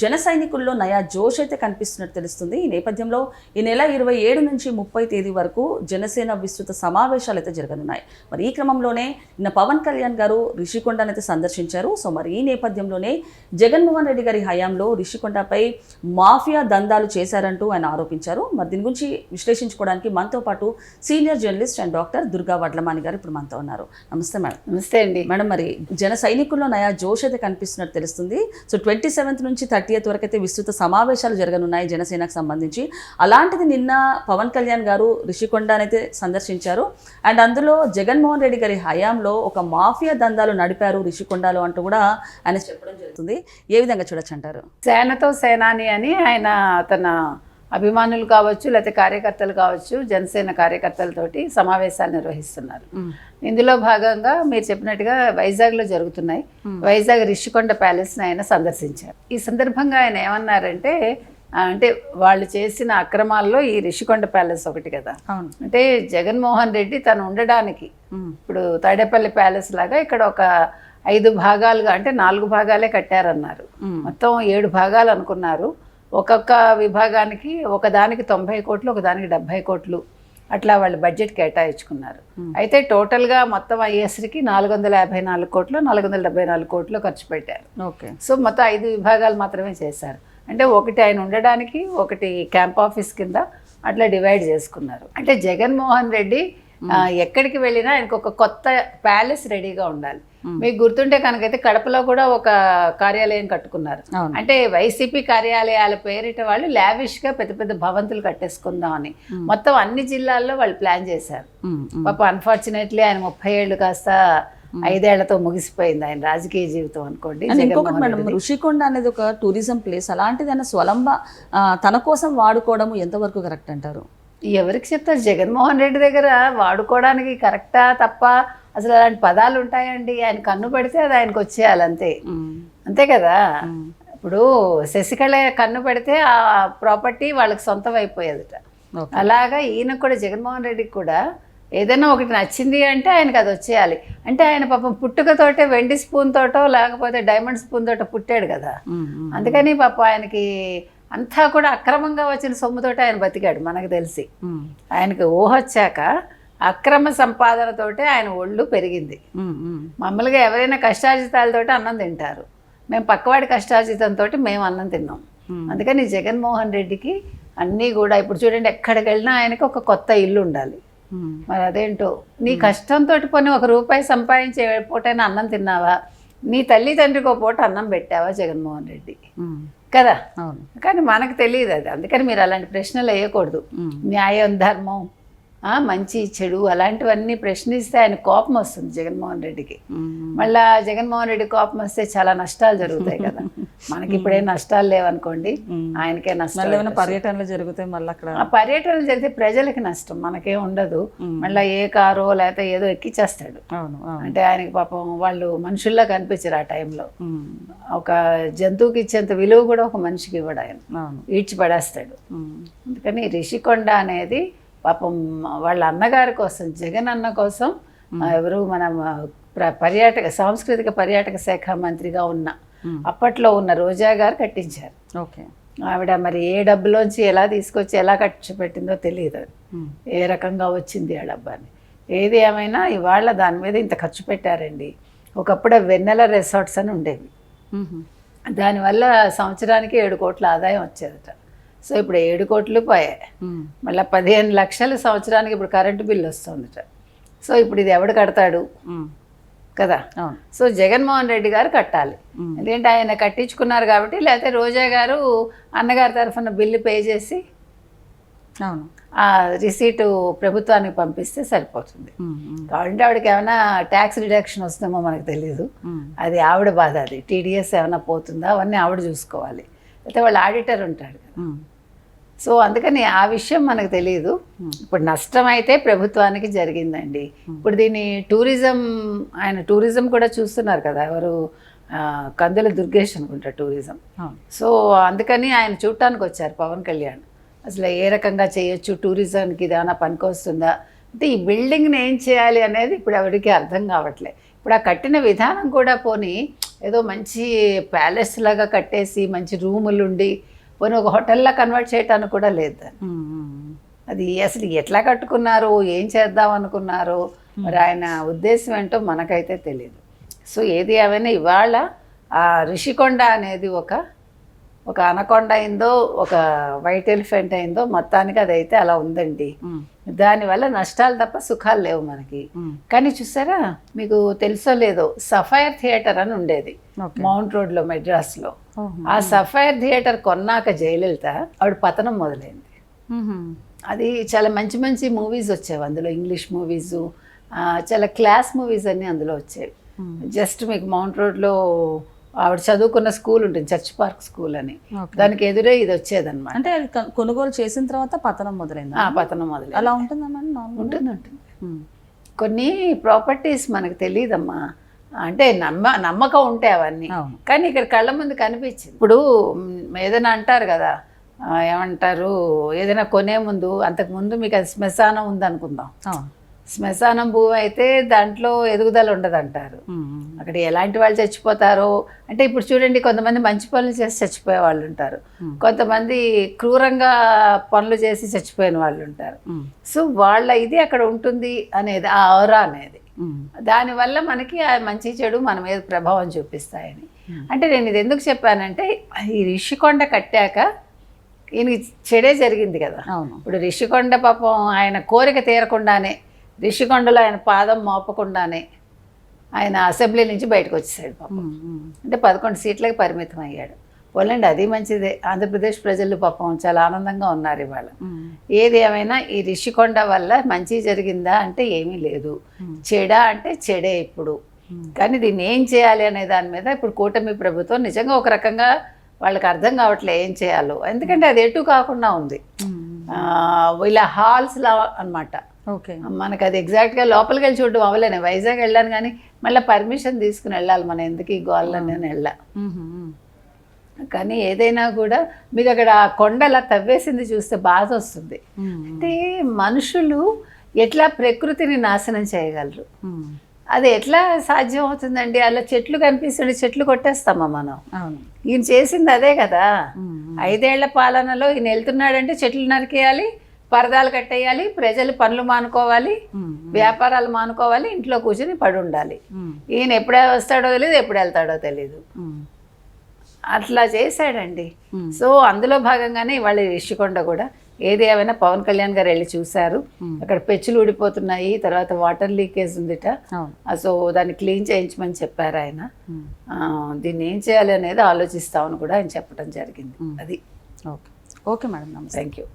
జన సైనికుల్లో నయా జోష్ అయితే కనిపిస్తున్నట్టు తెలుస్తుంది. ఈ నేపథ్యంలో ఈ నెల ఇరవై ఏడు నుంచి ముప్పై తేదీ వరకు జనసేన విస్తృత సమావేశాలు అయితే జరగనున్నాయి. మరి ఈ క్రమంలోనే నిన్న పవన్ కళ్యాణ్ గారు రిషికొండను అయితే సందర్శించారు. సో మరి ఈ నేపథ్యంలోనే జగన్మోహన్ రెడ్డి గారి హయాంలో రిషికొండపై మాఫియా దందాలు చేశారంటూ ఆయన ఆరోపించారు. మరి దీని గురించి విశ్లేషించుకోవడానికి మనతో పాటు senior journalist and doctor Durga Vadlamani గారు ఇప్పుడు మనతో ఉన్నారు. నమస్తే మేడం. నమస్తే అండి. మేడం మరి జన సైనికుల్లో నయా జోష్ అయితే కనిపిస్తున్నట్టు తెలుస్తుంది. సో ట్వంటీ సెవెంత్ నుంచి థర్టీయత్ వరకు అయితే విస్తృత సమావేశాలు జరగనున్నాయి జనసేనకు సంబంధించి. అలాంటిది నిన్న పవన్ కళ్యాణ్ గారు రిషికొండనైతే సందర్శించారు. అండ్ అందులో జగన్మోహన్ రెడ్డి గారి హయాంలో ఒక మాఫియా దందాలు నడిపారు రిషికొండలో అంటూ కూడా ఆయన చెప్పడం జరుగుతుంది. ఏ విధంగా చూడొచ్చు అంటారు? సేనతో సేనాని అని ఆయన తన అభిమానులు కావచ్చు లేకపోతే కార్యకర్తలు కావచ్చు జనసేన కార్యకర్తలతోటి సమావేశాలు నిర్వహిస్తున్నారు. ఇందులో భాగంగా మీరు చెప్పినట్టుగా వైజాగ్లో జరుగుతున్నాయి. వైజాగ్ రిషికొండ ప్యాలెస్ని ఆయన సందర్శించారు. ఈ సందర్భంగా ఆయన ఏమన్నారంటే అంటే వాళ్ళు చేసిన అక్రమాల్లో ఈ రిషికొండ ప్యాలెస్ ఒకటి కదా. అంటే జగన్మోహన్ రెడ్డి తను ఉండడానికి. ఇప్పుడు తాడేపల్లి ప్యాలెస్ లాగా ఇక్కడ ఒక ఐదు భాగాలుగా అంటే నాలుగు భాగాలే కట్టారన్నారు. మొత్తం ఏడు భాగాలు అనుకున్నారు. ఒక్కొక్క విభాగానికి ఒక దానికి తొంభై కోట్లు ఒక దానికి డెబ్భై కోట్లు అట్లా వాళ్ళు బడ్జెట్ కేటాయించుకున్నారు. అయితే టోటల్గా మొత్తం అయ్యేసరికి నాలుగు వందల యాభై నాలుగు కోట్లు నాలుగు వందల డెబ్బై నాలుగు కోట్లు ఖర్చు పెట్టారు. ఓకే. సో మొత్తం ఐదు విభాగాలు మాత్రమే చేశారు. అంటే ఒకటి ఆయన ఉండడానికి ఒకటి క్యాంప్ ఆఫీస్ కింద అట్లా డివైడ్ చేసుకున్నారు. అంటే జగన్మోహన్ రెడ్డి ఎక్కడికి వెళ్ళినా ఆయనకు ఒక కొత్త ప్యాలెస్ రెడీగా ఉండాలి. మీకు గుర్తుంటే కనుకైతే కడపలో కూడా ఒక కార్యాలయం కట్టుకున్నారు. అంటే వైసీపీ కార్యాలయాల పేరిట వాళ్ళు లావిష్గా పెద్ద పెద్ద భవంతులు కట్టేసుకుందామని మొత్తం అన్ని జిల్లాల్లో వాళ్ళు ప్లాన్ చేశారు. పాప అన్ఫార్చునేట్లీ ఆయన ముప్పై ఏళ్ళు కాస్త ఐదేళ్ళతో ముగిసిపోయింది ఆయన రాజకీయ జీవితం అనుకోండి ఇంకొకటి మేడం. ఋషికొండ అనేది ఒక టూరిజం ప్లేస్ అలాంటిది ఆయన స్వలంబ తన కోసం వాడుకోవడం ఎంతవరకు కరెక్ట్ అంటారు? ఎవరికి చెప్తారు? జగన్మోహన్ రెడ్డి దగ్గర వాడుకోవడానికి కరెక్టా తప్ప అసలు అలాంటి పదాలు ఉంటాయండి ఆయన కన్ను పెడితే అది ఆయనకు వచ్చేయాలి అంతే. అంతే కదా. ఇప్పుడు శశికళ కన్ను పెడితే ఆ ప్రాపర్టీ వాళ్ళకి సొంతం అయిపోయేదట అలాగా ఈయన కూడా జగన్మోహన్ రెడ్డికి కూడా ఏదైనా ఒకటి నచ్చింది అంటే ఆయనకు అది వచ్చేయాలి అంటే ఆయన పాపం పుట్టుకతోటే వెండి స్పూన్ తోటో లేకపోతే డైమండ్ స్పూన్ తోటో పుట్టాడు కదా. అందుకని పాప ఆయనకి అంతా కూడా అక్రమంగా వచ్చిన సొమ్ముతోటే ఆయన బతికాడు మనకు తెలిసి. ఆయనకి ఊహ వచ్చాక అక్రమ సంపాదనతోటే ఆయన ఒళ్ళు పెరిగింది మ్మ్. మ్మ్. మామూలుగా ఎవరైనా కష్టార్జితాలతోటి అన్నం తింటారు మేము పక్కవాడి కష్టార్జితంతో మేము అన్నం తిన్నాం. అందుకని జగన్మోహన్ రెడ్డికి అన్నీ కూడా ఇప్పుడు చూడండి ఎక్కడికి వెళ్ళినా ఆయనకి ఒక కొత్త ఇల్లు ఉండాలి. మరి అదేంటో నీ కష్టంతో పోనీ ఒక రూపాయి సంపాదించే పూటైనా అన్నం తిన్నావా నీ తల్లిదండ్రికి ఒక పూట అన్నం పెట్టావా జగన్మోహన్ రెడ్డి. కదా అవును కానీ మనకు తెలియదు అది అందుకని మీరు అలాంటి ప్రశ్నలు వేయకూడదు. న్యాయం ధర్మం మంచి చెడు అలాంటివన్నీ ప్రశ్నిస్తే ఆయన కోపం వస్తుంది జగన్మోహన్ రెడ్డికి. మళ్ళా జగన్మోహన్ రెడ్డి కోపం వస్తే చాలా నష్టాలు జరుగుతాయి కదా. మనకి ఇప్పుడేం నష్టాలు లేవనుకోండి. ఆయనకే నష్టాలు పర్యటనలు జరుగుతాయి మళ్ళీ అక్కడ ఆ పర్యటనలు జరిగితే ప్రజలకి నష్టం మనకేం ఉండదు. మళ్ళీ ఏ కారో లేకపోతే ఏదో ఎక్కిచ్చేస్తాడు. అంటే ఆయనకి పాపం వాళ్ళు మనుషుల్లా కనిపించరు ఆ టైంలో. ఒక జంతువుకి ఇచ్చేంత విలువ కూడా ఒక మనిషికి ఇవ్వడు ఆయన. అవును. ఈడ్చి పడేస్తాడు మ్మ్. అందుకని రిషికొండ అనేది పాపం వాళ్ళ అన్నగారి కోసం జగన్ అన్న కోసం ఎవరు మన పర్యాటక సాంస్కృతిక పర్యాటక శాఖ మంత్రిగా ఉన్న. అప్పట్లో ఉన్న రోజా గారు కట్టించారు. ఓకే. ఆవిడ మరి ఏ డబ్బులోంచి ఎలా తీసుకొచ్చి ఎలా ఖర్చు పెట్టిందో తెలియదు. ఏ రకంగా వచ్చింది ఆ డబ్బాని. ఏది ఏమైనా ఇవాళ దాని మీద ఇంత ఖర్చు పెట్టారండి. ఒకప్పుడు వెన్నెల రిసార్ట్స్ అని ఉండేవి. దానివల్ల సంవత్సరానికి ఏడు కోట్ల ఆదాయం వచ్చేదట. సో ఇప్పుడు ఏడు కోట్లు పోయాయి. మళ్ళీ పదిహేను లక్షలు సంవత్సరానికి ఇప్పుడు కరెంటు బిల్లు వస్తుందట. సో ఇప్పుడు ఇది ఎవడు కడతాడు. కదా? సో జగన్మోహన్ రెడ్డి గారు కట్టాలి. ఎందుకంటే ఆయన కట్టించుకున్నారు కాబట్టి లేకపోతే రోజా గారు అన్నగారి తరఫున బిల్లు పే చేసి అవును. ఆ రిసీటు ప్రభుత్వానికి పంపిస్తే సరిపోతుంది. కాబట్టి ఆవిడకి ఏమైనా ట్యాక్స్ రిడక్షన్ వస్తుందేమో మనకు తెలియదు. అది ఆవిడ బాధ అది. టీడీఎస్ ఏమైనా పోతుందా? అవన్నీ ఆవిడ చూసుకోవాలి. అయితే వాళ్ళ ఆడిటర్ ఉంటాడు కదా. సో అందుకని ఆ విషయం మనకు తెలియదు ఇప్పుడు నష్టం అయితే ప్రభుత్వానికి జరిగిందండి. ఇప్పుడు దీన్ని టూరిజం ఆయన టూరిజం కూడా చూస్తున్నారు కదా ఎవరు కందుల దుర్గేష్ అనుకుంటా టూరిజం. సో అందుకని ఆయన చూడటానికి వచ్చారు పవన్ కళ్యాణ్. అసలు ఏ రకంగా చేయొచ్చు టూరిజంకి ఏమైనా పనికొస్తుందా అంటే ఈ బిల్డింగ్ని ఏం చేయాలి అనేది ఇప్పుడు ఎవరికి అర్థం కావట్లే. ఇప్పుడు ఆ కట్టిన విధానం కూడా పోని ఏదో మంచి ప్యాలెస్ లాగా కట్టేసి మంచి రూములు ఉండి పోనీ ఒక హోటల్లా కన్వర్ట్ చేయటానికి కూడా లేదు అది అసలు ఎట్లా కట్టుకున్నారు ఏం చేద్దాం అనుకున్నారు మరి ఆయన ఉద్దేశం ఏంటో మనకైతే తెలియదు సో ఏది ఏమైనా ఇవాళ ఆ రిషికొండ అనేది ఒక ఒక అనకొండ అయిందో ఒక వైట్ ఎలిఫెంట్ అయిందో మొత్తానికి అదైతే అలా ఉందండి. దానివల్ల నష్టాలు తప్ప సుఖాలు లేవు మనకి. కానీ చూసారా మీకు తెలుసో లేదో సఫైర్ థియేటర్ అని ఉండేది. మౌంట్ రోడ్లో మెడ్రాస్లో. ఆ సఫైర్ థియేటర్ కొన్నాక జయలలిత ఆవిడ పతనం మొదలైంది. అది చాలా మంచి మంచి మూవీస్ వచ్చేవి. అందులో ఇంగ్లీష్ మూవీస్ చాలా క్లాస్ మూవీస్ అన్నీ అందులో వచ్చేవి. జస్ట్ మీకు మౌంట్ రోడ్లో ఆవిడ చదువుకున్న స్కూల్ ఉంటుంది చర్చ్ పార్క్ స్కూల్ అని. దానికి ఎదురే ఇది వచ్చేదన్నమాట. అంటే అది కొనుగోలు చేసిన తర్వాత పతనం మొదలైంది? ఆ పతనం మొదలైంది. అలా ఉంటుందా మేడం నార్మల్ ఉంటుంది ఉంటుంది. కొన్ని ప్రాపర్టీస్ మనకు తెలియదమ్మా అంటే నమ్మ నమ్మకం ఉంటే అవన్నీ. అవును. కానీ ఇక్కడ కళ్ళ ముందు కనిపించింది. ఇప్పుడు ఏదైనా అంటారు కదా ఏమంటారు ఏదైనా కొనే ముందు అంతకు ముందు మీకు అది శ్మశానం ఉందనుకుందాం. శ్మశానం భూమి అయితే దాంట్లో ఎదుగుదల ఉండదంటారు. అక్కడ ఎలాంటి వాళ్ళు చచ్చిపోతారో అంటే ఇప్పుడు చూడండి కొంతమంది మంచి పనులు చేసి చచ్చిపోయే వాళ్ళు ఉంటారు. కొంతమంది క్రూరంగా పనులు చేసి చచ్చిపోయిన వాళ్ళు ఉంటారు. సో వాళ్ళ ఇది అక్కడ ఉంటుంది అనేది ఆ ఔరా అనేది. దానివల్ల మనకి ఆ మంచి చెడు మన మీద ప్రభావం చూపిస్తాయని. అంటే నేను ఇది ఎందుకు చెప్పానంటే ఈ రిషికొండ కట్టాక ఈయనకి చెడే జరిగింది కదా. ఇప్పుడు రిషికొండ పాపం ఆయన కోరిక తీరకుండానే రిషికొండలో ఆయన పాదం మోపకుండానే ఆయన అసెంబ్లీ నుంచి బయటకు వచ్చేసాడు పాపం. అంటే పదకొండు సీట్లకి పరిమితం అయ్యాడు. పోలండి అది మంచిదే. ఆంధ్రప్రదేశ్ ప్రజలు పాపం చాలా ఆనందంగా ఉన్నారు ఇవాళ. ఏది ఏమైనా ఈ రిషికొండ వల్ల మంచి జరిగిందా అంటే ఏమీ లేదు. చెడా అంటే చెడే ఇప్పుడు. కానీ దీన్ని ఏం చేయాలి అనే దాని మీద ఇప్పుడు కూటమి ప్రభుత్వం నిజంగా ఒక రకంగా వాళ్ళకి అర్థం కావట్లే ఏం చేయాలో. ఎందుకంటే అది ఎటు కాకుండా ఉంది. ఇలా హాల్స్ లా అన్నమాట. ఓకే మనకు అది ఎగ్జాక్ట్గా లోపలికి వెళ్ళి చూడడం అవ్వలేను వైజాగ్ వెళ్ళాను కానీ మళ్ళీ పర్మిషన్ తీసుకుని వెళ్ళాలి మనం. ఎందుకు ఈ గోళ్ళని నేను వెళ్ళా. కానీ ఏదైనా కూడా మీకు అక్కడ ఆ కొండ అలా తవ్వేసింది చూస్తే బాధ వస్తుంది. అంటే మనుషులు ఎట్లా ప్రకృతిని నాశనం చేయగలరు. అది ఎట్లా సాధ్యం అవుతుందండి? అలా చెట్లు కనిపిస్తుండే చెట్లు కొట్టేస్తామా మనం? ఈయన చేసింది అదే కదా. ఐదేళ్ళ పాలనలో ఈయన వెళ్తున్నాడంటే చెట్లు నరికేయాలి పరదాలు కట్టేయాలి ప్రజలు పనులు మానుకోవాలి వ్యాపారాలు మానుకోవాలి ఇంట్లో కూర్చొని పడి ఉండాలి ఈయన ఎప్పుడే వస్తాడో తెలియదు ఎప్పుడు వెళ్తాడో తెలియదు అట్లా చేశాడండి. సో అందులో భాగంగానే ఇవాళ రిషికొండ కూడా ఏది ఏమైనా పవన్ కళ్యాణ్ గారు వెళ్ళి చూశారు. అక్కడ పెచ్చులు ఊడిపోతున్నాయి తర్వాత వాటర్ లీకేజ్ ఉందిట. సో దాన్ని క్లీన్ చేయించమని చెప్పారు ఆయన. దీన్ని ఏం చేయాలి అనేది ఆలోచిస్తామని కూడా ఆయన చెప్పడం జరిగింది. అది. Okay. Okay madam thank you